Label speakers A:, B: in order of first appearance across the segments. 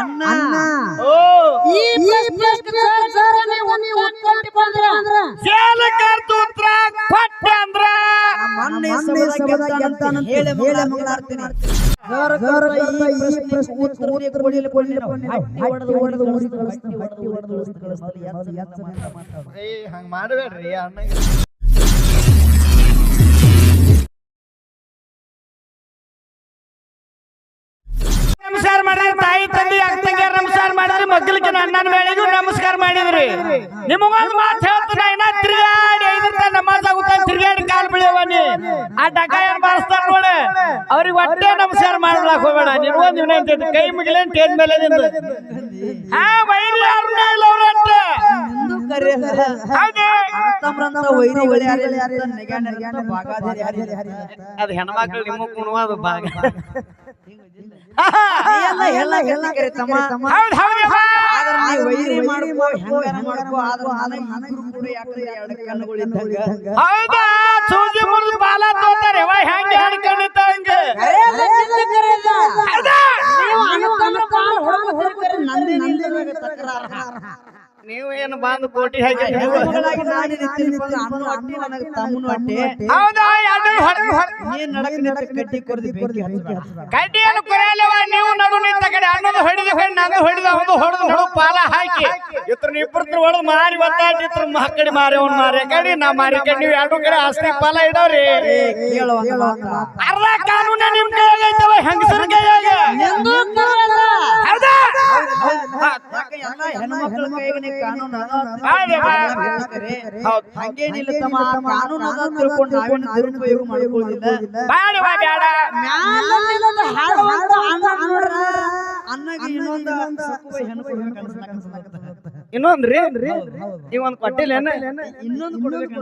A: ಅನ್ನ
B: ಓ
C: ಈ ಪ್ರಶ್ನೆ ಸರ್ ನೀವು ಉತ್ತರ ಬಂದ್ರ
B: ಸೇಲ ಕರ್ತು ಉತ್ತರ ಕೊಟ್ಟೆ ಅಂದ್ರ
A: ಮೊನ್ನೆ ಸಭಾದಾಗ ಗೆದ್ದಾನಂತ ಹೇಳಿ ಮಂಗಳಾರ್ತೀನಿ ಗರ್ ಗರ್ ಈ ಪ್ರಶ್ನೆ ಉತ್ತರ ಕೊಡಲಿಲ್ಲ ಹಟ್ಟಿ ಹೊಡೆದು ಹೊಡೆದು ಹೊಡೆದು ಉರಿದು ಕಳಿಸ್ತೀನಿ ಎತ್ತ ಎತ್ತ ಮಾತಾಡ
B: ಏ ಹಂಗ ಮಾಡಬೇಡ್ರಿ ಅಣ್ಣ ನಮಸ್ಕಾರ ಮಾಡಿದ್ರಿ ತಾಯಿ ತಂದೆ ಅಕ್ಕಂಗೆ ನಮಸ್ಕಾರ ಮಾಡಿದ್ರಿ ಮಕ್ಕಳಿಗೆ ಅಣ್ಣನ ಮೇಳಿಗೂ ನಮಸ್ಕಾರ ಮಾಡಿದ್ರಿ. ನಿಮಗೊಂದು ಮಾತು ಹೇಳ್ತೀನಿ ಇನ್ನ ತಿರುಗಾಡಿ ಐದ್ರ ನಮಾಜ್ ಆಗುತ್ತ ತಿರ್ಗಾಡಿ ಕಾಲ್ ಬೀಳವನಿ ಆ ಡಕ ಏನ್ ಬಾರಿಸ್ತಾರ ನೋಡಿ. ಅವ್ರಿಗೆ ಒಟ್ಟೆ ನಮಸ್ಕಾರ ಮಾಡ್ಲಾಕ್ ಹೋಗೋಣ ನಿಮಗೊಂದು ವಿನಂತಿ ಕೈ ಮುಗಿಲೇನ್ ಟೇನ್ ಮೇಲೆ ನಿಂದು. ಹಾ ವೈರಿ ಯಾರನ್ನ ಇಲ್ಲ ಅವ್ರ ಅಟ್ಟ ಅದು ಹೆಣ್ಮಕ್ಳು ನಿಮ್ಮ ಕುಣುವುದು ಭಾಗ.
A: ಎಲ್ಲ ಎಲ್ಲ ಎಲ್ಲ ತಮ್ಮ.
B: ಹೌದು ಹೌದು
A: ಆದ್ರ ವೈರಿ ಮಾಡ್ಕೋ ಮಾಡ್ಕೋ ಆದ್ರ ನನಗೆ ನನಗೂ ಕೂಡ ಯಾಕಂದ್ರೆ ಎರಡು
B: ಹೌದಾ? ಸೂಜಿ ಮುರಿದು ಬಾಲ ತೋತಾರೆ. ಹೆಂಗೆ ಹಂಗೆ ಹೌದಾ?
A: ನಂದೇ ನಿಂದೆ ತಕರಾರ
B: ನೀವು ಏನು ಬಂದು ಕೋಟಿ ಹಾಕಿ
A: ಹೆಣ್ಮಗಳಾಗಿ ನಾನು ನಿಂತಿನಪ್ಪ ಅಂದ್ರೆ ಅಣ್ಣನು ಅಟ್ಟಿ ನನಗೆ ತಮ್ಮನು ಅಟ್ಟೆ
B: ಹೌದಾ ಎರಡು ಹೊರಗೆ ಹೊರಗೆ
A: ನೀನ್ ನಡಕ ನಿಂತ ಕಟ್ಟಿ
B: ಕಡ್ಡಿಯನ್ನು ಕೊರೆಯಲ್ಲವ ನೀವು ನಡು ನಿಂತ ಕಡೆ ಅನ್ನೋದು ಹೊಡಿದ ಒಂದು ಹೊಡೆದು ಪಾಲ ಹಾಕಿ. ಇತ್ರ ಇಬ್ಬರು ಹೊಡೆದು ಮಾರಿ ಒತ್ತಾಟಿ ಇತ್ರ ಮಕ್ಕಳಿ ಮಾರಿ ಅವ್ನು ಮಾರಿ. ಕಡಿ ನಾ ಮಾರಿ ಕಡಿ ನೀವು ಎರಡು ಕಡೆ ಆಸ್ತಿ ಪಾಲ
A: ಇಡವ್ರಿ.
B: ಅರ್ಧ ಕಾನೂನ ನಿಮ್ ಕೈಯಾಗ ಐತವ ಹೆಂಗಸರ ಕೈಯಾಗ ಹೌದಾ
A: ಹೆಣ್ಮಕ್ಳ ಕೈಗೆ ನೀ ಕಾನೂನು ಹಂಗೇನಿಲ್ಲ ತಮ್ಮ ಕಾನೂನು ಅದ ತಿಳ್ಕೊಂಡು ನಾವೇನು ದುರುಪಯೋಗ ಮಾಡ್ಕೊಳ್ಳೋದಿಲ್ಲ ಅನ್ನಗೆ ಇನ್ನೊಂದು ಸಕ್ಕುವ ಹೆಣ್ಣು ಕೊಡ್ಬೇಕು ಅನ್ಸ್ಲಾಕ ಅನ್ಸ್ಲಾಕ.
B: ಇನ್ನೊಂದ್ರಿ ನೀವ್ ಒಂದ್ ಕೊಟ್ಟಿಲ್ಲೇನ
A: ಇನ್ನೊಂದು ಕೊಡ್ಬೇಕು.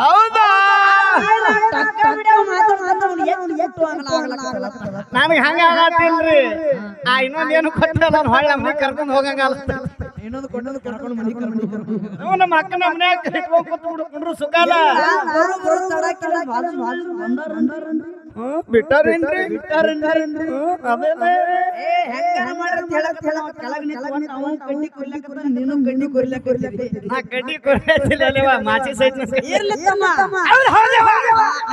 B: ಹೌದಾ. ನನಗೆ ಹಂಗ ಆಗತ್ತಿಲ್ರಿ. ಆ ಇನ್ನೊಂದ್ ಏನು ಕೊಟ್ಟಿಲ್ಲ ನಾನು ಹೊಳ್ಳ ಕರ್ಕೊಂಡು ಕರ್ಕೊಂಡ್ ಹೋಗಂಗ
A: ಇನ್ನೊಂದು ಕೊಡೋದು ಕರ್ಕೊಂಡು ಹೋಗ್ಬೇಕು.
B: ನಾವು ನಮ್ಮ ಅಕ್ಕನ ಮನ್ಯಾಗ ಇಟ್ಕೊಂಡ್ ಸುಖಾಲ
A: ಬರು ಬರು ಬಾಜು ಬಾಜು
B: ಬಿಟ್ಟಾರೇನ್ರಿ? ಅದೇನೇ
A: ಏ, ಹೆಂಗಾರ ಮಾಡ್ರಿ ಅಂತ ಹೇಳಕ್ ಹೇಳಕ್ ಕೆಳಗ್ ನಿಂತ್ಕೊಂಡ್ ಅವ್ನು ಕಡ್ಡಿ ಕೊರ್ಲಿಕತ್ತಾನ, ನೀನು ಕಡ್ಡಿ ಕೊರ್ಲಿಕ್ ಕೊರ್ಲಿಕ್ಕೆ.
B: ನಾ ಕಡ್ಡಿ ಕೊಡ್ತಿಲ್ಲ ಅಲ್ವಾ? ಮಾಚಿ ಸೈಟ್
A: ಇರ್ಲಿ ತಮ್ಮ.
B: ಹೌದು ಹೌದು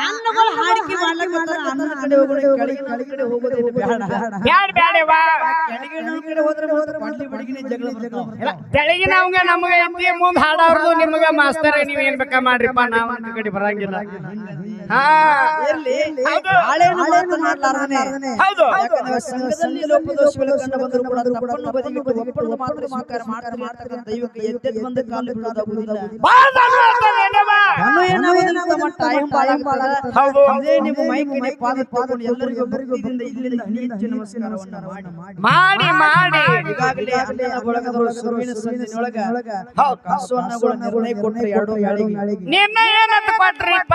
A: ಅನ್ನಗಳು ಹಾಡಿಕೆ ಮಾಡ್ಲಕತ್ತಾರ, ಅನ್ನದ ಕಡೆ ಹೋಗೋಣ, ಕೆಳಗಿನ ಕಡೆ ಹೋಗೋದು ಇದು ಬೇಡ.
B: ಬ್ಯಾಡ. ಬ್ಯಾಡ. ಬಾ
A: ಕೆಳಗಿನ ಕಡೆ ಹೋದ್ರೆ ಮಾತ್ರ ಕೊಡ್ಲಿ ಬಡಗಿನ ಜಗಳ ಬರ್ತಾವ.
B: ತೆಳಗಿನ ಅವಂಗ ನಮ್ಗ ಮುಂದ್ ಮಾಸ್ತಾರೆ ನೀವ್ ಏನ್ ಬೇಕಾ ಮಾಡ್ರಿಪ್ಪ? ನಾವ್ ಕಡೆ ಬರಂಗಿಲ್ಲ.
A: ಇರ್ಲಿ,
B: ಹೌದು.
A: ಸಂಘದಲ್ಲಿ ಲೋಪದೋಷಗಳು ಕಂಡು ಬಂದರೂ ಕೂಡ ತಪ್ಪನ್ನು ಬದಿಗಿಟ್ಟು ಒಪ್ಪಣದ ಮಾತ್ರ ಸ್ವೀಕಾರ ಮಾಡ್ತಾರೆ ಮಾಡ್ತಾರೆ ದೈವಕ್ಕೆ ಎದ್ದೆದ್ದು ಬಂದ ಕಾಲು ಬಿಡೋದಾಗುವುದಿಲ್ಲ ಟೈಮ್ ಬಾಳ.
B: ಹೌದು.
A: ನಿಮ್ಮ ಪಾದ ತಗೊಂಡು ಎಲ್ಲರಿಗೂ ಭಕ್ತಿಯಿಂದ ಇಲ್ಲಿಂದ ಹನಿ ಹೆಚ್ಚು ನಮಸ್ಕಾರವನ್ನ ಮಾಡಿ
B: ಮಾಡಿ ಮಾಡಿ
A: ಈಗಾಗಲೇ ಅನ್ನದ ಬಳಗದವರು ಸುರುವಿನ ಸಂಧಿನೊಳಗ ಕಾಸುವನ್ನಗಳು ನಿರ್ಣಯ ಕೊಟ್ಟರೆ ಎರಡು
B: ನಿನ್ನ ಏನಂತ ಕೊಟ್ರಿಪ್ಪ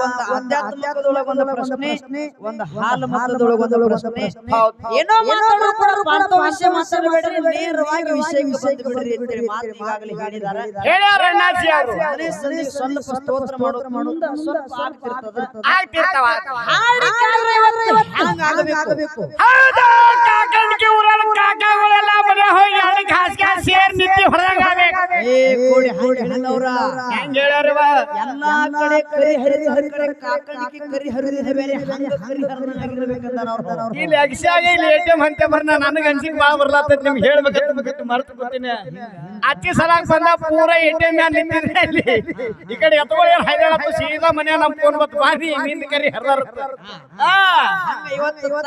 A: ಒಂದು ಪ್ರಶ್ನೆ ಒಂದು ಹಾಲು ಮತದೊಳಗ ಒಂದು ಪ್ರಶ್ನೆ ಏನೋ ಮಾತಾಡೋ ಕೂಡ ಪಾಠ ವಿಷಯ ಮಾತಾಡಬೇಡ್ರಿ ನೇರವಾಗಿ ವಿಷಯಕ್ಕೆ ಬಂದು ಬಿಡ್ರಿ ಅಂತೇಳಿ ಮಾತು ಈಗಾಗಲೇ ಹೇಳಿದ್ದಾರೆ
B: ಹೇಳ್ಯಾರ ಅಣ್ಣಾಜಿ ಅವರು
A: ಸ್ವಲ್ಪ ಸ್ತೋತ್ರ ಮಾಡೋದು ಮುಂದ ಸ್ವಲ್ಪ ಆಗ್ತಿರ್ತದ
B: ಆಗ್ತಿರ್ತಾವ
A: ಹಂಗಾಗಬೇಕು.
B: ಹೌದು.
A: ಏ ಕೋಡಿ
B: ಹಣ್ಣವ್ರ
A: ಎಲ್ಲಾ ಕಡೆ ಕರಿ ಹರಿದ ಹರಿ ಕಡೆ ಕಾಕಣಿಕೆ ಕರಿ ಹರಿದ ಬೇರೆ ಹಂಗ ಅವ್ರು
B: ಇಲ್ಲಿ ಅಗಸ್ಯಾಗ ಇಲ್ಲಿ ಎ ಟಿ ಎಂ ಅಂತ ಬರ್ನ ನನಗೆ ಅನ್ಸಿಕ್ ಭಾಳ ಬರ್ಲಾತ ನಿಮ್ಗೆ ಹೇಳ್ಬೇಕಂತ ಬಿಟ್ಟು ಮರ್ತು ಬರ್ತೀನಿ ಅಚ್ಚಿ ಸಲಾಕ್ ಬಂದ ಪೂರ ಎ ಟಿ ಎಂ ಮ್ಯಾಲ ನಿಂತಿದ್ರೆ ಅಲ್ಲಿ ಈ ಕಡೆ ಎತ್ಕೊಳ್ಳಿ ಹೈದಳಪ್ಪ ಸೀದಾ ಮನೆ ನಮ್ ಫೋನ್ ಬತ್ ಬಾರಿ ನಿಂದ ಕರಿ ಹರ್ದಾರ. ಹಾ
A: ಹಂಗ ಇವತ್ತು ಅವ್ರ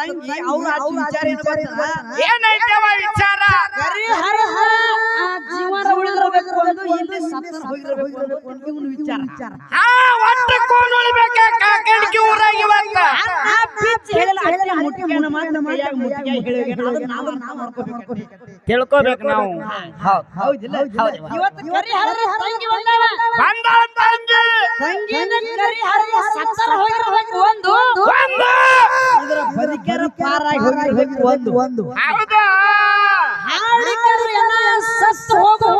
A: ವಿಚಾರ ಏನು ಗೊತ್ತಾ?
B: ಏನೈತವ ವಿಚಾರ?
A: ಕರಿ ಹರ ಹರ. ಹೋಗಿರ ಹೋಗಿರಬೇಕು ಒಂದು ಇವ್ನ ವಿಚಾರ
B: ಹಾ ಒಟ್ಟು ಕೋನ್ ಉಳಿಬೇಕ ಕಾಕಣಿಕೆ ಊರಾಗ ಇವತ್ತ
A: ಆ ಪಿಚ್ ಹೇಳಿಲ್ಲ ಅಟ್ಟೆ ಮುಟ್ಟಿಗೆನ ಮಾತ್ರ ಮುಟ್ಟಿಗೆ ಅದನ್ನ ನಾವು ನಾವು ಮಾಡ್ಕೋಬೇಕು
B: ತಿಳ್ಕೊಬೇಕು ನಾವು
A: ಹೌದಿಲ್ಲ ಇವತ್ತು ಕರಿ ಹರಿ ತಂಗಿ ಬಂದವ
B: ತಂಗಿ
A: ತಂಗಿನ ಕರಿ ಹರಿ ಸತ್ತರ ಹೋಗಿರಬೇಕು ಒಂದು
B: ಒಂದು
A: ಇದರ ಬದುಕರ ಪಾರಾಗಿ ಹೋಗಿ ಒಂದು ಒಂದು
B: ಹೌದಾ
A: ಹಾಡಿಕರು ಎಲ್ಲ ಸತ್ತು ಹೋಗುವ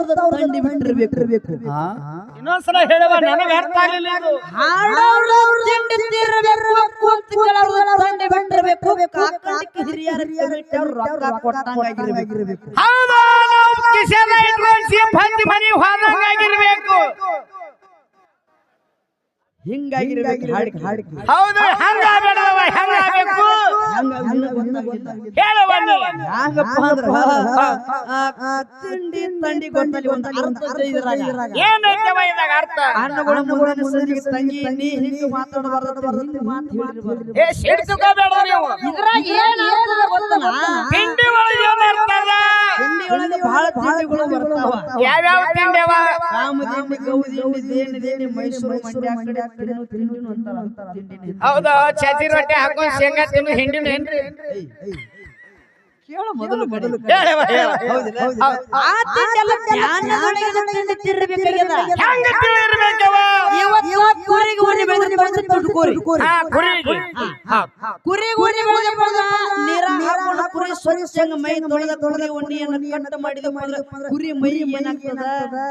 A: ಕುಂತವ್ರದ ತಂಡಿ ಬಿಟ್ಟಿರ್ಬೇಕು.
B: ಇನ್ನೊಂದ್ಸಲ ಹೇಳುವ ನನಗೆ ಅರ್ಥ ಆಗಲಿಲ್ಲ ಇದು.
C: ತಂಡಿ ಬಿಟ್ಟಿರಬೇಕು
A: ಕಾಕಂಡಿಕ್ಕೆ ಹಿರಿಯರ ಬಿಟ್ಟವ್ರು ರೊಕ್ಕ ಕೊಟ್ಟಂಗಾಗಿರ್ಬೇಕು
B: ಹೌದು ಕಿಸೆಲ್ಲ ಇಟ್ಕೊಂಡು ಸಿಂಹ ಹತ್ತಿ ಮನೆ ಹೋದಂಗ ಆಗಿರ್ಬೇಕು
A: ಹಿಂಗಾಗಿರ್ಬೇಕು ಹಾಡಿಕೆ ಹಾಡಿಕೆ
B: ಹೌದು ಹಂಗ ಆಗ್ಬೇಡವ
A: ಹ್ಯಾಂಗಪ್ಪ ಅಂದ್ರ ಆ, ತಿಂಡಿ ತಂಡಿ ಗೊಂದಲಿ ಒಂದು ಅರ್ಥ? ಐತೆ ಇದ್ರಾಗ
B: ಏನೈತವ ಇದಾಗ ಅರ್ಥ
A: ಹಣ್ಣುಗಳು ತಂಗಿ ನೀ ಹಿಂಗೆ ಮಾತಾಡಬಾರ್ದು ಹಿಂಗ ಮಾತು ಹೇಳಿರ್ಬಾರ್ದು
B: ಏ ನೀವು.
C: ಇದ್ರಾಗ ಏನ್ ಅರ್ಥದ ಗೊತ್ತನ
B: ತಿಂಡಿ ಒಳಗೆ ಏನ್ ಅರ್ಥ ಅದ
A: ತಿಂಡಿ ಒಳಗೆ ಬಹಳ ತಿಂಡಿಗಳು ಬರ್ತಾವ.
B: ಯಾವ್ಯಾವ ತಿಂಡಿವ
A: ಕಾಮದಿಂಡಿ ಗೌದಿಂಡಿ ದೇಣಿ ದೇಣಿ ಮೈಸೂರು ಮಂಡ್ಯ ಕಡೆ ತಿನ್ನು ತಿನ್ನು ಅಂತಾರ ತಿಂಡಿನಿ
B: ಹೌದು ಚತಿ ರೊಟ್ಟಿ ಹಾಕೊಂಡು ಶೇಂಗಾ ತಿನ್ನು ಹಿಂಡಿನ ಏನ್ರಿ?
A: ಕೇಳು ಮೊದಲು ಮೊದಲು
C: ಆ ತಿಂಡೆಲ್ಲ ಜ್ಞಾನದೊಳಗಿನ
B: ಹೆಂಗ ತಿಳಿರ್ಬೇಕವ
C: ಇವತ್ತು ಕುರಿಗೆ ಉರಿ ಬೆಳೆದ್ರೆ ಬಂದ್ರೆ ದುಡ್ಡು ಕೋರಿ
B: ಹಾ ಕುರಿಗೆ ಹೌದ್.
C: ಕುರಿ ಉರಿ ಬೆಳೆದ್ರೆ ಬಂದ್ರೆ
A: ನೀರ ಹಾಕೊಂಡು ಕುರಿ ಸ್ವಚ್ಛಂಗ ಮೈ ತೊಳೆದ ತೊಳೆದ ಉಣ್ಣಿಯನ್ನು ಕಟ್ಟ ಮಾಡಿದ ಕುರಿ ಮೈ ಏನಾಗ್ತದ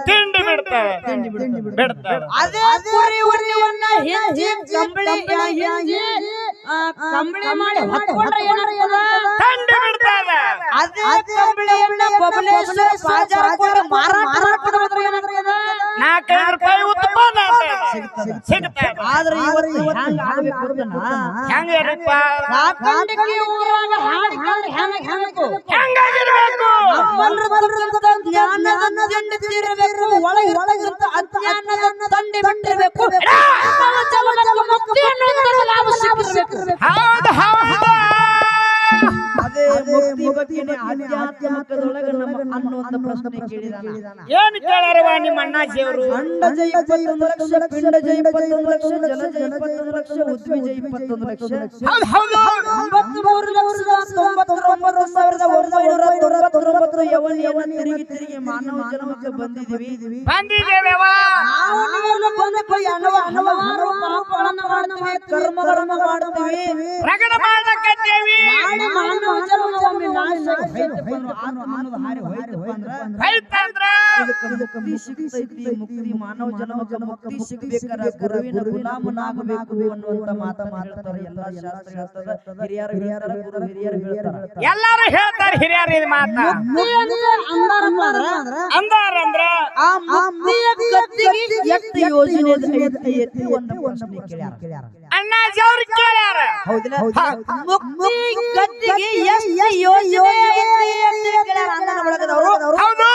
B: ತಿಂಡಿ ಬಿಡ್ತಾರೆ ಬಿಡ್ತಾರೆ
C: ಅದೇ ಕುರಿ ಉರಿಯನ್ನ ಹಿಂಜಿ ಕಂಬಳಿ ಹಿಂಜಿ ಆ, ಕಂಬಳಿ ಮಾಡಿ ಹೊತ್ಕೊಂಡ್ರೆ ಏನಾಗ್ತದ
B: ತಿಂಡಿ ಬಿಡ್ತಾರೆ
C: ಅದೇ ಕಂಬಳಿಯನ್ನ ಬಬಲೇಶ್ವರ ಬಾಜಾರ ಕೊಟ್ಟು ಮಾರಾಟ ಮಾಡ್ಕೊಂಡು ಹೋದ್ರೆ ಏನಾಗ್ತದ
B: ನಾಲ್ಕೈದು ರೂಪಾಯಿ ಉತ್ಪನ್ನ ಸಿಗ್ತದೆ
A: ಆದ್ರೆ ಇವತ್ತು ಆಗ್ಬೇಕು ಅದನ್ನ
B: ಹೆಂಗ
C: ಊರಾಗ ಹೆಂಗ್ ಹೆಂಗು
B: ಹೆಂಗಾಗಿರ್ಬೇಕು
C: ತಂಡಿ ತೀರಬೇಕು ಒಳಗೆ ಅಜ್ಞಾನದನ್ನ ತಂಡಿ ಬಿಟ್ಟಿರಬೇಕು ನಾವು ಮುಕ್ತಿ ಲಾಭ ಸಿಕ್ಕಿರ್ಬೇಕು
B: ಹೌದು ಹೌದು
A: ಅದೇ ಮುಕ್ತಿ ಬಗ್ಗೆನೇ ಆಧ್ಯಾತ್ಮಿಕದೊಳಗೆ ನಮ್ಮ ಅನ್ನುವಂತ ಪ್ರಶ್ನೆ ಕೇಳಿದಾನ.
B: ಏನು ಕೇಳಾರವ ನಿಮ್ಮ ಅಣ್ಣಾಜಿಯವರು?
A: ಅಂಡಜ ಇಪ್ಪತ್ತೊಂದು ಲಕ್ಷ ಪಿಂಡಜ ಇಪ್ಪತ್ತೊಂದು ಲಕ್ಷ ಜಲಜ ಇಪ್ಪತ್ತೊಂದು ಲಕ್ಷ ಉದ್ವಿಜ ಇಪ್ಪತ್ತೊಂದು ಲಕ್ಷ.
B: ಹೌದು
A: ತೊಂಬತ್ಮೂರು ಲಕ್ಷದ ತೊಂಬತ್ತೊಂಬತ್ತು ಸಾವಿರದ ಒಂಬೈನೂರ ತೊಂಬತ್ತೊಂಬತ್ತು ಯವನ್ ಯವನ್ ತಿರುಗಿ ತಿರುಗಿ ಮಾನವ ಜನ್ಮಕ್ಕೆ ಬಂದಿದ್ದೀವಿ.
B: ಬಂದಿದ್ದೇವೆವ
C: ನಾವು ನೀವೆಲ್ಲ ಬಂದಪ್ಪ ಹಲವ ಹಲವಾರು ಪಾಪಗಳನ್ನು ಮಾಡ್ತೀವಿ
A: ಕರ್ಮಗಳನ್ನು
B: ಮಾಡಕತ್ತೇವಿ
C: ಮಾಡಿ ಮಾನವ ಜನ್ಮವೊಮ್ಮೆ ನಾಶ
A: ಹೋಯ್ತಪ್ಪ ಅಂದ್ರೆ ಆನು ಅನ್ನೋದು ಹಾರಿ ಹೋಯ್ತಪ್ಪ ಅಂದ್ರೆ
B: ಆಯ್ತಂದ್ರ
A: ಇದಕ್ಕೆ ಮುಕ್ತಿ ಸಿಗ್ತೈತಿ ಮುಕ್ತಿ ಮಾನವ ಜನ್ಮಕ್ಕೆ ಮುಕ್ತಿ ಸಿಗ್ಬೇಕಾರ ಗುರುವಿನ ಗುಲಾಮನಾಗಬೇಕು ಅನ್ನುವಂತ ಮಾತ ಮಾತಾಡ್ತಾರೆ ಎಲ್ಲಾ ಶಾಸ್ತ್ರ ಹೇಳ್ತದ. ಹಿರಿಯರು ಹಿರಿಯರ ಗುರು ಹಿರಿಯರು ಹೇಳ್ತಾರ.
B: ಎಲ್ಲಾರು ಹೇಳ್ತಾರೆ ಹಿರಿಯರು ಇದು ಮಾತ.
C: ಮುಕ್ತಿ ಅಂತ ಅಂದಾರಪ್ಪ ಅಂದ್ರ
B: ಅಂದಾರಂದ್ರ
A: ಆ ಮುಕ್ತಿಯ ಗತಿಗೆ ಎಷ್ಟು ಯೋಜನೆ ಒಂದು ಪ್ರಶ್ನೆ ಕೇಳ್ಯಾರ.
B: ಅಣ್ಣಾಜಿ ಅವ್ರು ಕೇಳ್ಯಾರ.
C: ಮುಕ್ತಿ ಗತಿಗೆ ಎಷ್ಟು ಯೋಜನೆ ಐತಿ ಅಂತ ಕೇಳ್ಯಾರ ಅಣ್ಣನ ಬಳಗದವರು
B: ಹೌದು.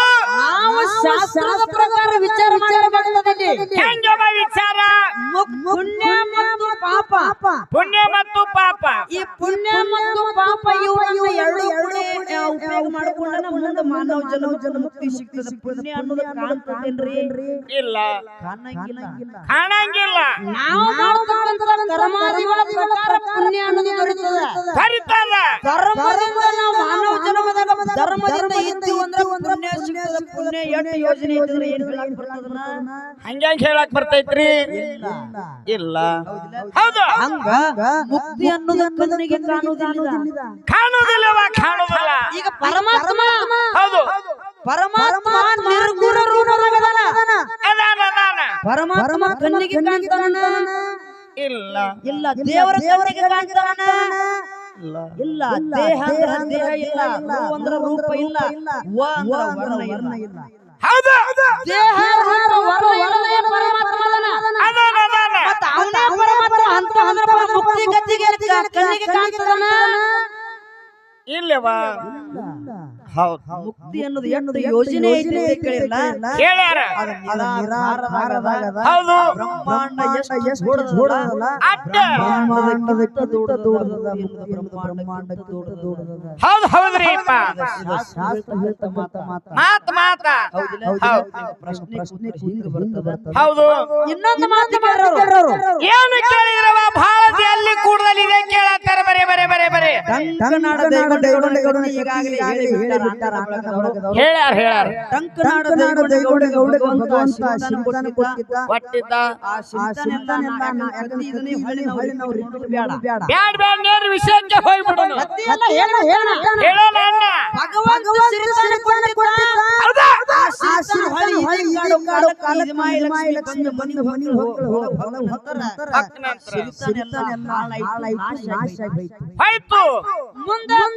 C: ನಾವು ಶಾಸ್ತ್ರದ ಪ್ರಕಾರ ವಿಚಾರ ಮಾಡಬೇಕಾಗಿದೆ
B: ಹೆಂಗವ ವಿಚಾರ?
C: ಪುಣ್ಯ ಮತ್ತು ಪಾಪ.
B: ಪುಣ್ಯ ಮತ್ತು ಪಾಪ.
C: ಈ ಪುಣ್ಯ ಮತ್ತು ಪಾಪ ಇವುಗಳನ್ನು ಎರಡು
A: ಉಪಯೋಗ ಮಾಡಿಕೊಂಡ ಮುಂದೆ ಮಾನವ ಜನ್ಮ ಜನ ಮುಕ್ತಿ ಸಿಗ್ತದೆ. ಪುಣ್ಯ ಅನ್ನೋದು ಕಾಣ್ತದೇನ್ರಿ
B: ಇಲ್ಲ.
A: ಕಾಣಂಗಿಲ್ಲ.
B: ಕಾಣಂಗಿಲ್ಲ.
C: ನಾವು ಮಾಡ್ತಕ್ಕಂಥ ಕರ್ಮಾದಿಗಳ ಪ್ರಕಾರ ಪುಣ್ಯ ಅನ್ನೋದು ದೊರೆತದೆ
B: ಕರಿತಾರ
C: ಧರ್ಮದಿಂದ ನಾವು ಮಾನವ ಜನ್ಮದಾಗ ಧರ್ಮದಿಂದ ಇದ್ದೀವಿ ಅಂದ್ರೆ
A: ಪುಣ್ಯ ಸಿಗ್ತದ. ಪುಣ್ಯ ಎಷ್ಟು ಯೋಜನೆ ಇದ್ರೆ ಏನ್ ಹೇಳಕ್ ಬರ್ತದನ
B: ಹಂಗ್ಯಾಂಗ ಹೇಳಕ್ ಬರ್ತೈತ್ರಿ? ಇಲ್ಲ. ಹೌದು.
A: ಹಂಗ ಮುಕ್ತಿ ಅನ್ನೋದು ಕಣ್ಣಿಗೆ ಕಾಣುವುದಿಲ್ಲ.
B: ಕಾಣುದಿಲ್ಲವ ಕಾಣುದಿಲ್ಲ
C: ಈಗ ಪರಮಾತ್ಮ
B: ಹೌದು.
C: ಪರಮಾತ್ಮ ನಿರ್ಗುಣ
B: ಅದಾನ
A: ಪರಮಾತ್ಮ ಕಣ್ಣಿಗೆ ಕಾಣ್ತಾನ.
B: ಇಲ್ಲ.
A: ಇಲ್ಲ ದೇವರ ದೇವರಿಗೆ ಕಾಣ್ತಾನ. ಇಲ್ಲ. ದೇಹ ಅಂದ್ರ ದೇಹ ಇಲ್ಲ. ರೂಪ ಅಂದ್ರ ರೂಪ ಇಲ್ಲ. ವ ಅಂದ್ರ ವರ್ಣ ಇಲ್ಲ.
B: ಹೌದು
C: ದೇಹ ರೂಪ ವರ್ಣ ಇಲ್ಲದೆ ಪರಮಾತ್ಮ ಅದಾನ ಮತ್ತ ಅವನೇ ಪರಮಾತ್ಮ ಅಂತ ಅಂದ್ರೆ ಮುಕ್ತಿ ಗತಿಗೆ ಕಣ್ಣಿಗೆ ಕಾಣ್ತದನ?
B: ಇಲ್ಲವ? ಹೌದು.
A: ಮುಕ್ತಿ ಅನ್ನೋದು ಯೋಜನೆ ಐತಿ ಕೇಳಿಲ್ಲ
B: ಕೇಳ್ಯಾರ. ಹೌದು.
A: ಶಾಸ್ತ್ರ ಹೇಳ್ತ ಮಾತ. ಮಾತ.
B: ಮಾತ್. ಮಾತ?
A: ಪ್ರಶ್ನೆ ಪ್ರಶ್ನೆ ಹಿಂಗ್ ಬರ್ತದ.
B: ಹೌದು.
C: ಇನ್ನೊಂದು ಮಾತು.
B: ಏನು ಕೇಳಿದ್ರವ? ಎಲ್ಲಿ ಕೂಡಲಿದೆ ಕೇಳತ್ತಾರ ಬರೇ ಬರೇ ಬರೇ ಬರೇ.
A: ಟಂಕನಾಡ ದೈಗೊಂಡಗೌಡನ ಈಗಾಗಲೇ ಹೇಳಿ ಬಿಟ್ಟಾರ ಅನ್ನದ
B: ಹೇಳ್ಯಾರ ಹೇಳ್ಯಾರ
A: ಟಂಕನಾಡ ದೈಗೊಂಡಗೌಡ ಭಗವಂತ ಶಿವನ ಕೊಟ್ಟಿದ್ದ
B: ಕೊಟ್ಟಿದ್ದ
A: ಆ ಶಿವನೆಲ್ಲ ನಾ ಯಾಕಂದ್ರೆ ಇದನ್ನೇ ಹೊಳ್ಳಿ ಹೊಳ್ಳಿ ನಾವು repeat ಬೇಡ ಬೇಡ
B: ಬ್ಯಾಡ್ ಬ್ಯಾಡ್ ನೇರ ವಿಷಯಕ್ಕೆ ಹೋಗ್ಬಿಡೋಣ
C: ಎಲ್ಲ ಹೇಳ ಹೇಳ
B: ಹೇಳೋಣ ಅಣ್ಣ
C: ಭಗವಂತ ಸಿರಿತಾನ ಕೊಟ್ಟಿದ್ದ
B: ಹೌದಾ
A: ಆ ಶಿವ ಹೊಳ್ಳಿ ಹೊಳ್ಳಿ ಕಾಡು ಕಾಡು ಕಾಲ ಇಸ್ಮಾಯಿಲ್ ಲಕ್ಷ್ಮಿ ಬಂದು ಮನಿ ಹೊಕ್ಕಳು ಹೊಳ ಹೊಳ ಹೊತ್ತರ
B: ಭಕ್ತನಂತರ
A: ಸಿರಿತಾನೆಲ್ಲ ಹಾಳಾಯ್ತು ನಾಶ
B: ಆಯ್ತು
C: ಮುಂದೆ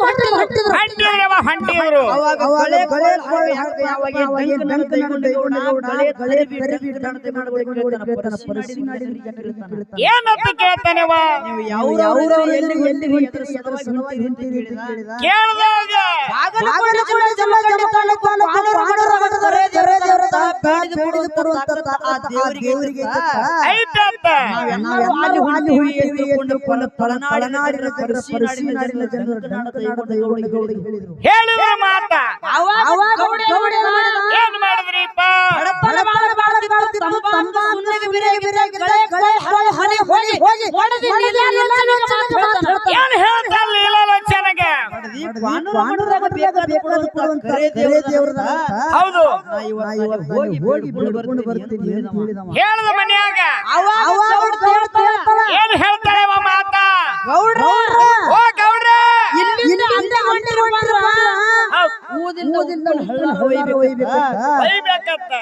A: ಕೇಳ್ತಾನ ಜನರು ಕೇಳ್ತಾನ
B: ಏನಂತ
A: ಕೇಳಿದ?
B: ಕೇಳ್ದಾಗ ಐತಂತ
A: ಹೇಳಿದ್ರು.
B: ಮಾತ. ಏನ್ ಮಾಡಿದ್ರಿಪ್ಪ? ಏನ್ ಹೇಳ್ತಾರ ಲೀಲಾಲೋಚನೆಗೆ? ಹೌದು. ಹೇಳ್ದ ಮನ್ಯಾಗ? ಏನ್ ಹೇಳ್ತಾಳೆ ಮಾತ?
C: ಗೌಡ್ರ.
A: ಹಳ್ಳ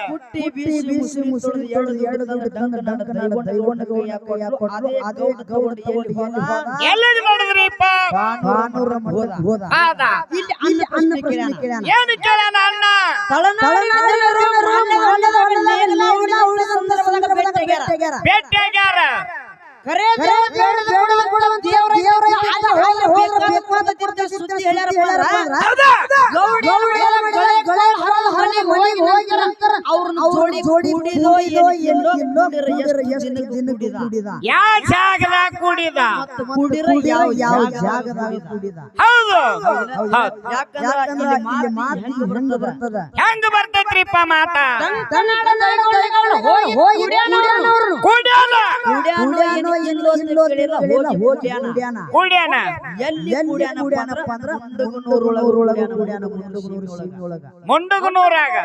A: ಹುಟ್ಟಿ ಬೀಸಿ ಮುಸಿ ಮುಸಿ ಎರಡು ಎರಡು ದಂಡ ದಂಡ ದಂಡ ದಂಡ ದೈಗೊಂಡ ಗೌಡ ಯಾಕೋ ಯಾಕೋ ಅದೇ ಅದೇ ಗೌಡ ತಗೊಂಡು ಎಲ್ಲಿ
B: ಮಾಡಿದ್ರಿಪ್ಪ
A: ಭಾನುರ ಹೋದ ಇಲ್ಲಿ ಅನ್ನ ಪ್ರಶ್ನೆ
B: ಏನು ಅಣ್ಣ
C: ತಳನಾಡಿನ ಜನರು ಮರಣದ ಹೊಳೆಯಲ್ಲಿ ನಾವು ಉಳಿದ ಸಂದರ್ಭದಾಗ ಭೇಟಿಯಾಗ್ಯಾರ.
B: ಭೇಟಿಯಾಗ್ಯಾರ
C: ಕೂಡಿದೋ ಕೂಡಿರ
B: ಯಾವ ಜಾಗದಾಗ ಕೂಡಿದ
A: ಕೂಡಿರ ಯಾವ ಯಾವ ಜಾಗದಾಗ ಕೂಡಿದ
B: ಹೌದು ಹೌದ್.
A: ಯಾಕಂದ್ರ ಇಲ್ಲಿ ಮಾತು ಹೆಂಗ ಬರ್ತದ
B: ಹೆಂಗ್ ಬರ್ತೈತ್ರಿಪ್ಪ ಮಾತ
C: ಕನ್ನಡ ದೈವಗಳು ಹೋಗಿ ಹೋಗಿ ಹುಡ್ಯಾನವ್ರು.
B: ಕೂಡ್ಯಾನ
A: ಕೂಡ್ಯಾನೋ ಇಲ್ಲೋ ಇಲ್ಲೋ ತಿಳಿಲ್ಲ ಹೋಗಿ ಕೂಡ್ಯಾನ.
B: ಕೂಡ್ಯಾನ?
A: ಎಲ್ಲಿ ಕೂಡ್ಯಾನಪ್ಪ ಅಂದ್ರ ಮುಂಡಗನೂರೊಳಗ ಕೂಡ್ಯಾನ ಮುಂಡಗನೂರು ಸೀಮೆ ಒಳಗ
B: ಮುಂಡಗನೂರಾಗ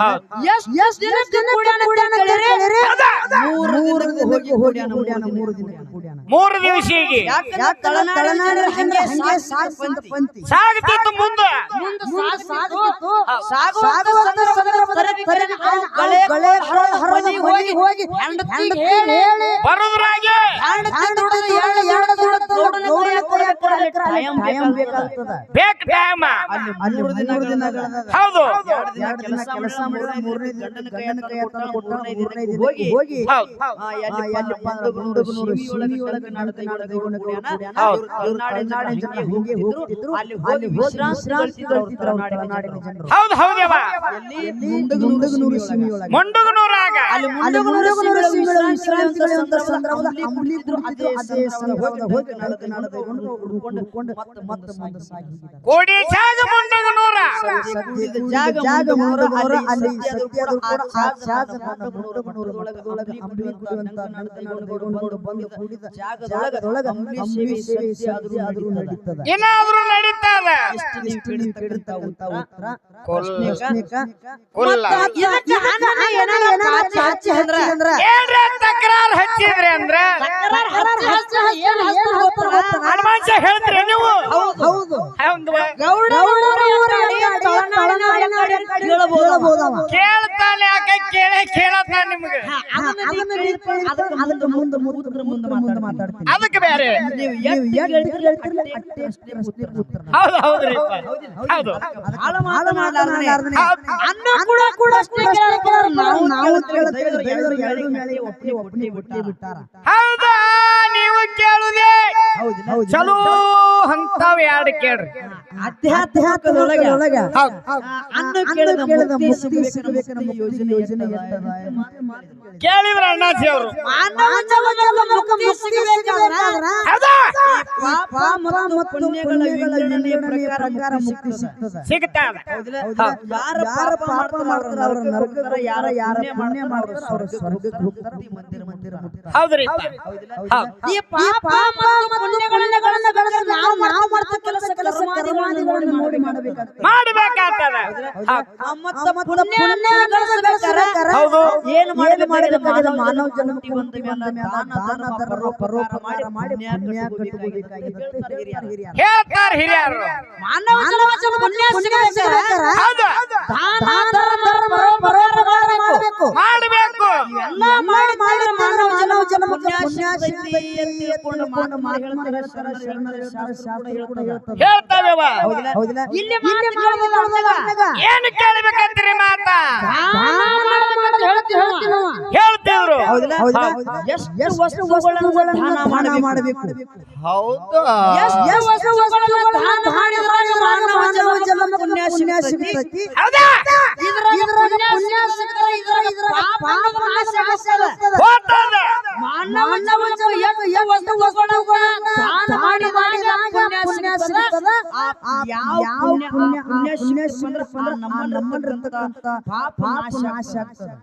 B: ಹೌದ್
C: ಎಷ್ಟ್ ಎಷ್ಟ್ ದಿನ ಕೂಡ್ಯಾನ ಕೂಡ್ಯಾನ ಕೇಳಿರಿ?
A: ಮೂರು ದಿನಕ್ಕೆ ಹೋಗಿ ಕೂಡ್ಯಾನ ಕೂಡ್ಯಾನ ಮೂರು ದಿನಕ್ಕೆ ಕೂಡ್ಯಾನ.
B: ಮೂರು ದಿವಸಿಗೆ.
A: ಯಾಕಂದ್ರ ತಳನಾಡಿನ ಹಂಗೆ ಹಂಗೆ ಸಾಗಿಸಿದ ಪಂತಿ.
B: ಸಾಗ್ತಿತ್ತು ಮುಂದ.
C: ಮುಂದೆ ಸಾಗ್ ಸಾಗ್ತಿತ್ತು. ಸಾಗುವಂತ ಸಂದರ್ಭದಲ್ಲಿ ಕರೆನ ಅವು ಗಳೆ
A: ಗಳೆ ಹರ ಹರ
C: ಹೋಗಿ ಹೋಗಿ ಹೆಂಡತಿಗೆ ಹೇಳಿ.
B: ಬರೋದ್ರಾಗೆ
C: ಹೆಂಡತಿ ಅಲ್ಲಿ ಟೈಮ್
B: ಬೇಕ್
A: ಅಲ್ಲಿ ಮೂರು
B: ಹೌದು.
A: ಕೆಲಸ ಮೂರನೇ ಕೈ ಹತ್ರ ಕೊಟ್ಟ ಮೂರನೇ ಹೋಗಿ. ಒಳಗ ನಾಡದ ಹಂಗೆ ಹೋಗ್ತಿದ್ರು. ಅಲ್ಲಿ ಹೋಗಿ ವಿಶ್ರಾಂತಿ ನಾಡಿನ ಜನರು
B: ಹೌದ್ ಹೌದವ
A: ಎಲ್ಲಿ ಮುಂಡಗನೂರು ಸೀಮೆ ಒಳಗ
B: ಮುಂಡಗನೂರಾಗ
A: ಅಲ್ಲಿ ಮುಂಡಗನೂರು ಸೀಮೆ ಒಳಗ ವಿಶ್ರಾಂತಿ ಗಳಿಸಿದ ಸಂದರ್ಭದಾಗ ಅಂಬ್ಲಿ ಇದ್ರು ಅದೇ ಸಂದರ್ಭದಾಗ ಹೋಗಿ ನಾಡದ ನಾಡದ ಹುಡುಕೊಂಡು ಹುಡುಕೊಂಡು ಮತ್ತೆ ಮತ್ತೆ ಮುಂದೆ ಸಾಗಿ
B: ಕೋಡಿ ಜಾಗ ಮುಂಡಗನೂರ
A: ಅಲ್ಲಿ ಸತ್ಯದ ಕೂಡ ಕುಡಿಯುವಂತ ಬಂದು ಕೂಡಿದ ಜಾಗದೊಳಗ ಸೇವೆ ಆದ್ರೂ ನಡೀತದ
B: ಏನಾದ್ರೂ ನಡೀತದ
A: ಉತ್ತರ
B: ಕೊಲ್ಲ
C: ಹಚ್ಚಿ ಅಂದ್ರ
B: ಏನ್ರ ತಕರಾರ್ ಹಚ್ಚಿದ್ರಿ ಅಂದ್ರ
C: ಹಚ್ಚಿ ಏನ್
B: ಹೇಳ್ತೀರಿ ನೀವು
A: ಹೌದು
B: ಹೌದು
C: ಗೌಡ
B: ಕೇಳ್ತಾನೆ ಯಾಕೆ ಕೇಳೇ ನಿಮ್ಗೆ
A: ಅದಕ್ಕೆ ಮುಂದೆ ಮುಂದೆ ಮುಂದೆ ಮುಂದೆ ಮಾತಾಡ್ತೀನಿ
B: ಅದಕ್ಕೆ ಬೇರೆ
A: ನೀವು
B: ಹೌದು ಹೌದ್ರಿ ಹೌದು
C: ಅನ್ನ ಕೂಡ ಕೂಡ ಅಷ್ಟೇ ಕೇಳ್ತಾರ
A: ನಾವು
C: ನಾವು
A: ನಾವು ಕೇಳ್ತೇವೆ ಎರಡು ಮೇಲೆ ಒಪ್ಪಿ ಒಪ್ಪಿ ಬಿಟ್ಟೇ ಬಿಟ್ಟಾರ
B: ಹೌದಾ ನೀವು ಕೇಳುದೇ
A: ಹೌದು
B: ಚಲೋ ಅಂತಾವ್ ಯಾಡ್ ಕೇಳ್ರಿ
A: ಅಧ್ಯಾತ್ಮದೊಳಗ
B: ಹೌದು
A: ಅನ್ನ ಕೇಳಿದ ಕೇಳಿದ ಮುಕ್ತಿ ಸಿಗಬೇಕು ನಮ್ಮ ಯೋಜನೆ
B: ಕೇಳಿದ್ರ ಅಣ್ಣಾಜಿ ಅವರು
C: ಮಾನವ ಮುಕ್ತಿ ಸಿಗಬೇಕಾದ್ರ
A: ಪಾಪ ಮತ್ತು ಪುಣ್ಯಗಳ ಪ್ರಕಾರ ಮುಕ್ತಿ ಸಿಗ್ತದ.
B: ಸಿಗ್ತಾದ.
A: ಯಾರ ಪಾಪ ಮಾಡ್ತಾರ ಅವ್ರ ನರಕ ಯಾರ ಯಾರ ಪುಣ್ಯ ಮಾಡ್ತಾರ ಅವ್ರ ಸ್ವರ್ಗಕ್ಕೆ ಹೋಗ್ತಾರ ಮಂದಿರ ಮಂದಿರ ಮುಟ್ತಾರ
B: ಹೌದ್ರಿ ಹೌದ್.
C: ಈ ಪಾಪ ಮತ್ತು ಪುಣ್ಯಗಳನ್ನ ನಾವು ನಾವು ಮಾಡ್ತಾ ಕೆಲಸ ಕೆಲಸ ಕರ್ಮಾದಿಗಳನ್ನ ನೋಡಿ ಮಾಡಬೇಕಾಗ್ತದೆ
B: ಮಾಡ್ಬೇಕಾಗ್ತದ ಹೌದ್.
A: ಏನು ಮಾಡಬೇಕಾಗಿದೆ ಮಾನವ ಜನ್ಮಕ್ಕೆ ಬಂದ ಮೇಲೆ ದಾನ ಧರ್ಮ ಪರೋಪಕಾರ ಮಾಡಿ ಪುಣ್ಯ ಕಟ್ಟಬೇಕಾಗಿರುತ್ತೆ.
B: ಹೇಳ್ತಾರ ಹಿರಿಯರು
C: ಮಾನವ ಜನ್ಮ ಪುಣ್ಯ ಸಿಗಬೇಕಾರೆ
B: ಹೌದು
C: ದಾನ ಧರ್ಮ ಪರೋಪಕಾರ ಮಾಡಬೇಕು
B: ಮಾಡಬೇಕು
C: ಎಲ್ಲ ಮಾಡಿ ಮಾಡಿದ್ರೆ ಮಾನವ ಜನ್ಮ
A: ಜನ್ಮ ಪುಣ್ಯ ತಿಳ್ಕೊಂಡು ಮಾತು ಹೇಳ್ತಾರೆ ಶರಣರ ಶಾಸ್ತ್ರ
B: ಹೇಳ್ತಾವೆವ
A: ಹೌದಿಲ್ಲ?
C: ಇಲ್ಲಿ
B: ಏನು ಕೇಳ್ಬೇಕಂತೀರಿ ಮಾತ. ಹೇಳ್ತಿದ್ರು?
A: ಎಷ್ಟು ವಸ್ತುಗಳನ್ನು ದಾನ ಮಾಡಬೇಕು
B: ಹೌದು
C: ಎಷ್ಟು ವಸ್ತುಗಳನ್ನು ದಾನ ಮಾಡಿದಾಗ ಮಾನವ ಜನ್ಮ ಪುಣ್ಯ ಸಿಗ್ತೈತಿ.
B: ಹೌದಾ
C: ಇದ್ರಾಗ ಪುಣ್ಯ ಸಿಕ್ಕರೆ ಇದ್ರಾಗ ಪಾಪದ ನಾಶ ಆಗ್ತದೆ.
B: ಹೋಗ್ತದ
C: ಮಾನವ ಜನ್ಮ ಎಷ್ಟು ವಸ್ತು ವಸ್ತುಗಳನ್ನು ದಾನ ಮಾಡಿದಾಗ ಪುಣ್ಯ ಸಿಗ್ತದೆ.
A: ಆ ಯಾವ ಪುಣ್ಯ ಪುಣ್ಯ ಪುಣ್ಯ ಸಿಕ್ಕಂದ್ರೆ ನಮ್ಮ ನಮ್ಮಲ್ಲಿರ್ತಕ್ಕಂಥ ಪಾಪ ನಾಶ ಆಗ್ತದೆ.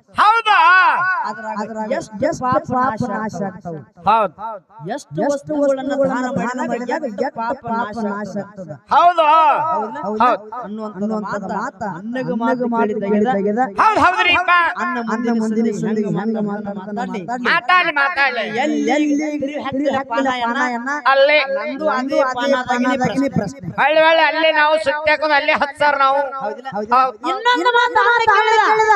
A: ಅದ್ರಾಗ ಎಷ್ಟು ಪಾಪ ನಾಶ ಆಗ್ತಾವ?
B: ಹೌದ್.
A: ಎಷ್ಟು ವಸ್ತುಗಳನ್ನು ದಾನ ಮಾಡಿದಾಗ ಎಷ್ಟು ಪಾಪ ನಾಶ ಆಗ್ತದ?
B: ಹೌದು.
A: ಹೌದು? ಅನ್ನುವಂತ ಮಾತ. ಅನ್ನಗ ಮಾತು ಮಾಡಿದಾಗ
B: ಹೌದು ಹೌದ್ರಿಪ್ಪ
A: ಅನ್ನ ಮುಂದೆ ಮುಂದೆ ಹೆಂಗ
B: ಮಾತಾಡಿ ಮಾತಾಡಿ
A: ಹತ್ತಿರ
B: ಅಲ್ಲಿ.
A: ನಂದು ಅದೇ ಪಾನದಾಗಿನಿ ಪ್ರಶ್ನೆ.
B: ಹಳ್ಳಿ ಹಳ್ಳಿ ಅಲ್ಲೇ ನಾವು ಸುತ್ತಾಕೊಂಡ್ ಅಲ್ಲೇ ಹತ್ತಾರ ನಾವು.
C: ಇನ್ನೊಂದು ಮಾತು ಕೇಳಿದ.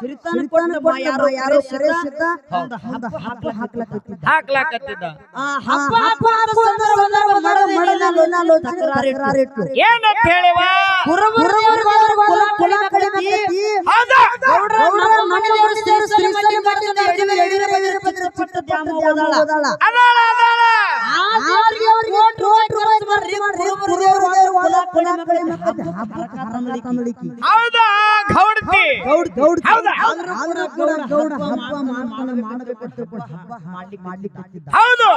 A: ಸಿರಿತಾನ ಬಾ ಯಾರೋ ಯಾರೋ ಕರೆಸಿದ್ದ ಒಂದು ಹಬ್ಬ ಹಾಕ್ಲ ಹಾಕ್ಲಕತ್ತಿದ್ದ
B: ಹಾಕ್ಲಾಕತ್ತಿದ್ದ
A: ಆ ಹಬ್ಬ ಹಬ್ಬ ಸಂದರ್ಭದಾಗ ಮಡದ ಮಡದ ತಕರಾರಿಟ್ಟು
B: ಏನಂತ ಹೇಳಿವ
A: ಕುಲ ಕುಲ ಕಡಿಮೆ
B: ಹೌದಾ
A: ಗೌಡ್ರ ಮನೆಯವರು ಸೇರಿ ಶ್ರೀ ಮಲ್ಲಿಕಾರ್ಜುನ ಎಡಿವೆ ಎಡಿವೆ ಎಡಿವೆ ಚಿತ್ರ ಚಿತ್ತ ದ್ಯಾಮ ಓದಾಳ
B: ಅದಾಳ
C: ಆ ದೇವ್ರಿಗೆ ಅವ್ರಿಗೆ ಓಟ್ ಓಟ್ ಓಟ್ ಬರ್ರಿ.
A: ಕುರುಬರವರು ಕುಲ ಕುಲ ಕಡಿಮೆ ಹಬ್ಬ ಹರಮಲಿಕಿ
B: ಹೌದಾ ಗೌಡ್ತಿ
A: ಗೌಡ್ ಗೌಡ್
B: ಹೌದಾ?
A: ಆದ್ರೂ ಕೂಡ ಗೌಡ ಹಬ್ಬ ಮಾಡ್ತಾನೆ ಮಾಡಬೇಕಂತ ಹಬ್ಬ ಮಾಡ್ಲಿಕ್ಕೆ ಮಾಡ್ಲಿಕ್ಕೆ
B: ಹೌದು.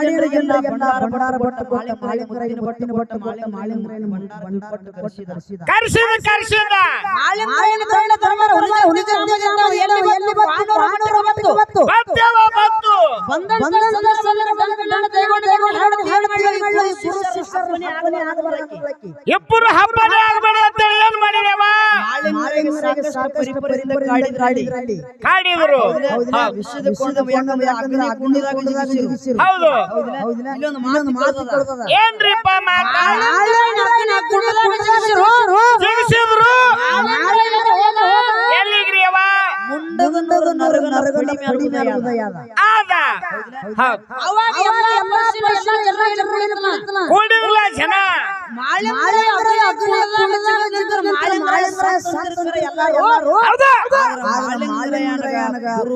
A: ಜನರಿಗೆಲ್ಲ ಭಂಡಾರ ಭಂಡಾರ ಕೊಟ್ಟ ಮಾಳೆ ಮಾಳಿಂಗರಾಯನ ಬಟ್ಟಿನ ಕೊಟ್ಟ ಮಾಳಿ ಮಾಳಿಂಗರಾಯನ ಭಂಡಾರ ಕೊಟ್ಟು ಕರೆಸಿದ.
B: ಕರ್ಸಿದ ಕರ್ಸಿದ.
C: ಮಾಳಿಂಗರಾಯನ ದಂಡ ಧರ್ಮರ ಹುಲಿದ ಹುಲಿದ ನಾವು ಎಲ್ಲಿ ಎಲ್ಲಿ ಬಂತು? ಬಂತು?
B: ಬರ್ತೇವ ಬಂತು?
C: ಬಂದಂತ ಸಂದರ್ಭದಲ್ಲಿ ದಂಡ ದೇವಗೌಡ ದೇವಗೌಡ ಹೇಳೋದು ಹೇಳಿ ಮಾಡಿ ಮಾಡಿ ಸುರು ಶಿಷ್ಯರ ಮನೆ ಆಗಲಿ ಆಗಬಾರದು.
B: ಇಬ್ಬರು ಹಬ್ಬನೇ ಆಗ್ಬೇಡ ಅಂತ ಏನ್ ಮಾಡಿದೆವಾ?
A: ಮಾಳಿಂಗರಾಯಗೆ ಸಾಕಷ್ಟು ಪರಿಪರಿಂದ ಕಾಡಿದ್ರಾಡಿ
B: ಕಾಡಿದ್ರು
A: ವಿಷಯದ ಕೊಂಡ ಯಾಕಂದ್ರೆ ಯಾಕಂದ್ರೆ ಅಗ್ನಿದಾಗ ಜಿಗಿಸಿರು.
B: ಹೌದು.
A: ಹೌದಿಲ್ಲ? ಇಲ್ಲೊಂದು ಮಾತು.
B: ಏನ್ರಿಪ್ಪ ಮಾತ?
C: ಹೋದ.
B: ಎಲ್ಲಿಗ್ರಿ ಅವ
A: ಮುಂಡಗೊಂಡರು ನರಗ ನರಗನ ಕಡಿಮೆ ಹೃದಯ ಅದ.
B: ಆದ.
C: ಅವಾಗ ಎಲ್ಲ ಎಲ್ಲ
B: ಜನ.
C: ಮಾಳಿಂಗರಾಯ ಅಕ್ಕನ ಗುಡ್ಡದಾಗ ಬಿಚ್ಚಿಸಿದ್ರು. ಮಾಳಿಂಗರಾಯ
A: ಸತ್ತಂದ್ರೆ ಎಲ್ಲರೂ ಎಲ್ಲರೂ
B: ಹೌದಾ
A: ಆದ್ರೆ ಮಾಳಿಂಗರಾಯನಗ ಗುರು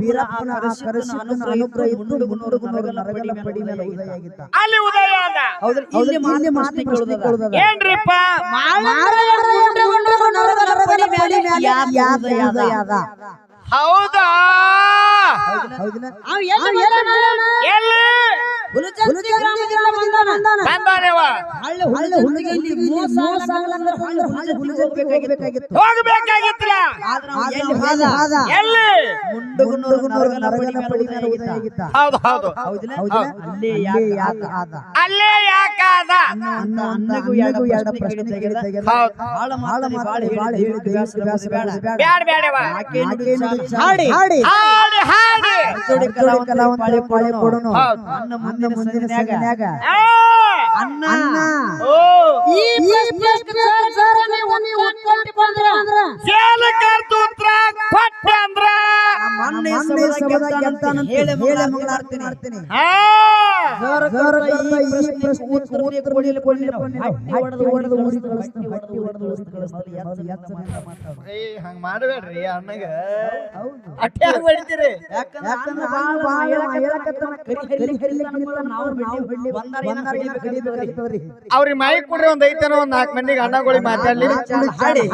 A: ವೀರಪ್ಪನ ಆ ಕರೆಸಿದ್ದನ ಅನುಗ್ರಹ ಇದ್ದು ಮುಂಡಗೊಂಡರು ನರಗನ ಕಡಿಮೆ ಹೃದಯ ಆಗಿದ್ದ.
B: ಅಲ್ಲಿ ಉದಯ ಅದ
A: ಹೌದ್ರಿ? ಇಲ್ಲಿ ಮಾತು ಮಾತು ಕೇಳ್ತದ.
B: ಏನ್ರಿಪ್ಪ
C: ಮಾಳಿಂಗರಾಯನ ಗುಡ್ಡಗೊಂಡು ನರಗನ ಕಡಿಮೆ
A: ಕಡಿಮೆ ಯಾದ ಹೃದಯ ಅದ.
B: ಹೌದಾ
A: ಹೌದಿಲ್ಲ?
C: ಅವ ಎಲ್ಲಿ
A: ಅಲ್ಲೇ ಯಾಕ ಆದ.
B: ಅಲ್ಲೇ ಯಾಕಾದ
A: ಹಾಡಿ. ಹಾಡಿ
B: ಹಾಡಿ. ಹಾಡಿ.
A: ಜೋಡಿ ಕಲಾವಂತ ಪಾಳಿ ಪಾಳಿ ಕೊಡೋನು. ಅನ್ನ ಮುಂದಿನ
B: ಅಣ್ಣ
A: ಅನ್ನ
C: ಈ
A: ಪ್ರಶ್ನೆ ಉತ್ತರ ಬಂದ್ರ ಅವ್ರಿ ಮೈ
D: ಅವ್ರಿಗೆ ಕೊಡ್ರಿ ಒಂದ್ ಐತನ ಒಂದ್ ನಾಲ್ಕು ಮಂದಿಗೆ ಅಣ್ಣಗಳಿಗೆ ಮಾತಾಡ್ಲಿ
A: ಹಾಡಿ